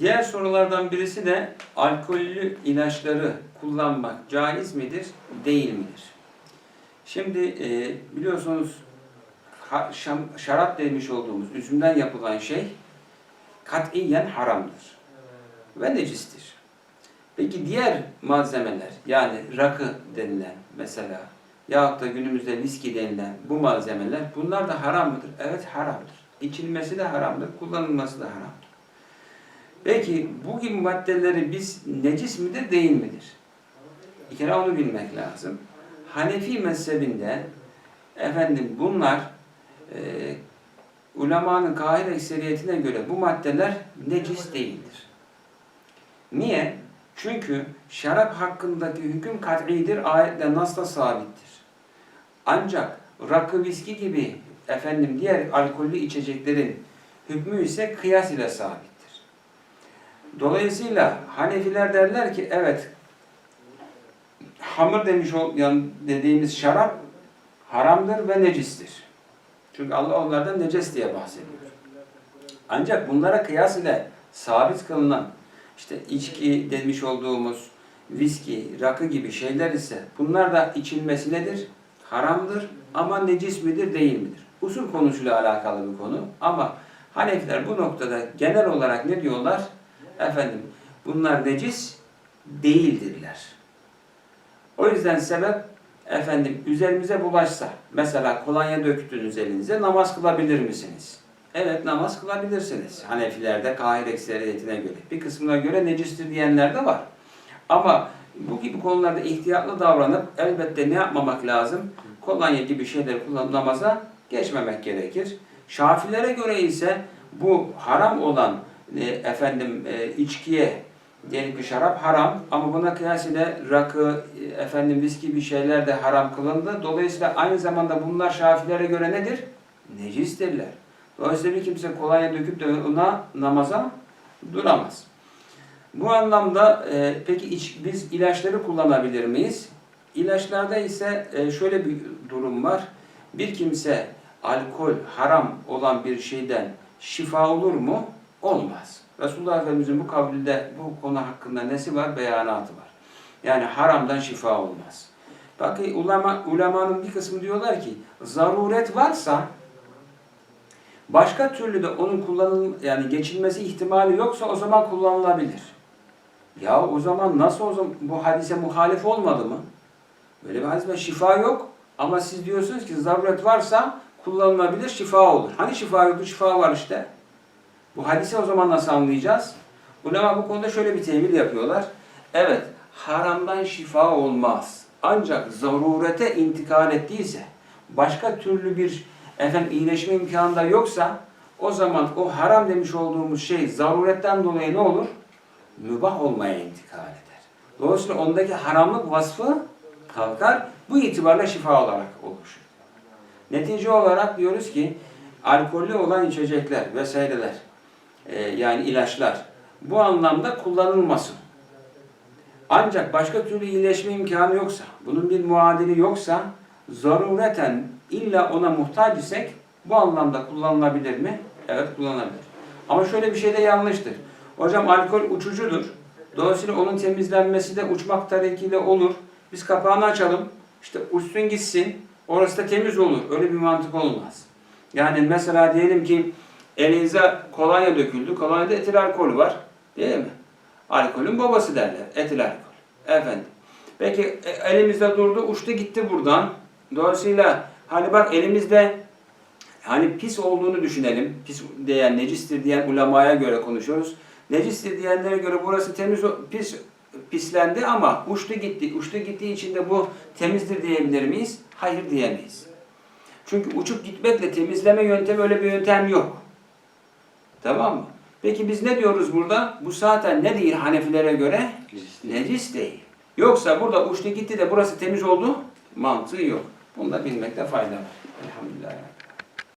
Diğer sorulardan birisi de alkollü ilaçları kullanmak caiz midir, değil midir? Şimdi e, biliyorsunuz şarap demiş olduğumuz üzümden yapılan şey katiyen haramdır ve necistir. Peki diğer malzemeler yani rakı denilen mesela yahut da günümüzde viski denilen bu malzemeler bunlar da haram mıdır? Evet haramdır. İçilmesi de haramdır, kullanılması da haramdır. Peki bu gibi maddeleri biz necis midir, değil midir? Bir kere onu bilmek lazım. Hanefi mezhebinde efendim bunlar e, ulemanın kahir ekseriyetine göre bu maddeler necis değildir. Niye? Çünkü şarap hakkındaki hüküm kat'idir, ayetle nasla sabittir. Ancak rakı, viski gibi efendim diğer alkollü içeceklerin hükmü ise kıyas ile sabittir. Dolayısıyla Hanefiler derler ki evet hamur demiş olan dediğimiz şarap haramdır ve necistir. Çünkü Allah onlardan neces diye bahsediyor. Ancak bunlara kıyas ile sabit kılınan işte içki demiş olduğumuz viski, rakı gibi şeyler ise bunlar da içilmesi nedir? Haramdır ama necis midir, değil midir? Usul konusuyla alakalı bir konu ama Hanefiler bu noktada genel olarak ne diyorlar? Efendim bunlar necis değildirler. O yüzden sebep efendim üzerimize bulaşsa mesela kolonya döktünüz elinize namaz kılabilir misiniz? Evet namaz kılabilirsiniz. Hanefilerde kahir ekseriyetine göre. Bir kısmına göre necistir diyenler de var. Ama bu gibi konularda ihtiyatlı davranıp elbette ne yapmamak lazım? Kolonya gibi şeyler kullanıp namaza geçmemek gerekir. Şafilere göre ise bu haram olan e, efendim e, içkiye diyelim ki şarap haram ama buna kıyas ile rakı, e, efendim viski bir şeyler de haram kılındı. Dolayısıyla aynı zamanda bunlar şafilere göre nedir? Necistirler. Dolayısıyla bir kimse kolonya döküp de ona namaza duramaz. Bu anlamda e, peki iç, biz ilaçları kullanabilir miyiz? İlaçlarda ise e, şöyle bir durum var. Bir kimse alkol haram olan bir şeyden şifa olur mu? Olmaz. Resulullah Efendimizin bu kavlinde bu konu hakkında nesi var? Beyanatı var. Yani haramdan şifa olmaz. Bakın ulema, ulemanın bir kısmı diyorlar ki zaruret varsa başka türlü de onun kullanıl yani geçilmesi ihtimali yoksa o zaman kullanılabilir. Ya o zaman nasıl o zaman bu hadise muhalif olmadı mı? Böyle bir hadis var. Şifa yok ama siz diyorsunuz ki zaruret varsa kullanılabilir, şifa olur. Hani şifa yoktu, şifa var işte. Bu hadise o zaman nasıl anlayacağız? Ulema bu konuda şöyle bir tevil yapıyorlar. Evet, haramdan şifa olmaz. Ancak zarurete intikal ettiyse, başka türlü bir efendim iyileşme imkanı da yoksa, o zaman o haram demiş olduğumuz şey zaruretten dolayı ne olur? Mübah olmaya intikal eder. Dolayısıyla ondaki haramlık vasfı kalkar. Bu itibarla şifa olarak oluşur. Netice olarak diyoruz ki alkollü olan içecekler vesaireler e, yani ilaçlar bu anlamda kullanılmasın. Ancak başka türlü iyileşme imkanı yoksa, bunun bir muadili yoksa zarureten illa ona muhtaç isek bu anlamda kullanılabilir mi? Evet kullanılabilir. Ama şöyle bir şey de yanlıştır. Hocam alkol uçucudur. Dolayısıyla onun temizlenmesi de uçmak tarikiyle olur. Biz kapağını açalım. İşte uçsun gitsin. Orası da temiz olur. Öyle bir mantık olmaz. Yani mesela diyelim ki elinize kolonya döküldü. Kolonyada etil alkol var. Değil mi? Alkolün babası derler. Etil alkol. Efendim. Peki e, elimizde durdu, uçtu gitti buradan. Dolayısıyla hani bak elimizde hani pis olduğunu düşünelim. Pis diyen, necistir diyen ulemaya göre konuşuyoruz. Necistir diyenlere göre burası temiz, pis pislendi ama uçtu gitti. Uçtu gittiği için de bu temizdir diyebilir miyiz? Hayır diyemeyiz. Çünkü uçup gitmekle temizleme yöntemi öyle bir yöntem yok. Tamam mı? Peki biz ne diyoruz burada? Bu zaten ne değil Hanefilere göre? Necis değil. Yoksa burada uçtu gitti de burası temiz oldu mantığı yok. Bunu da bilmekte fayda var. Elhamdülillah.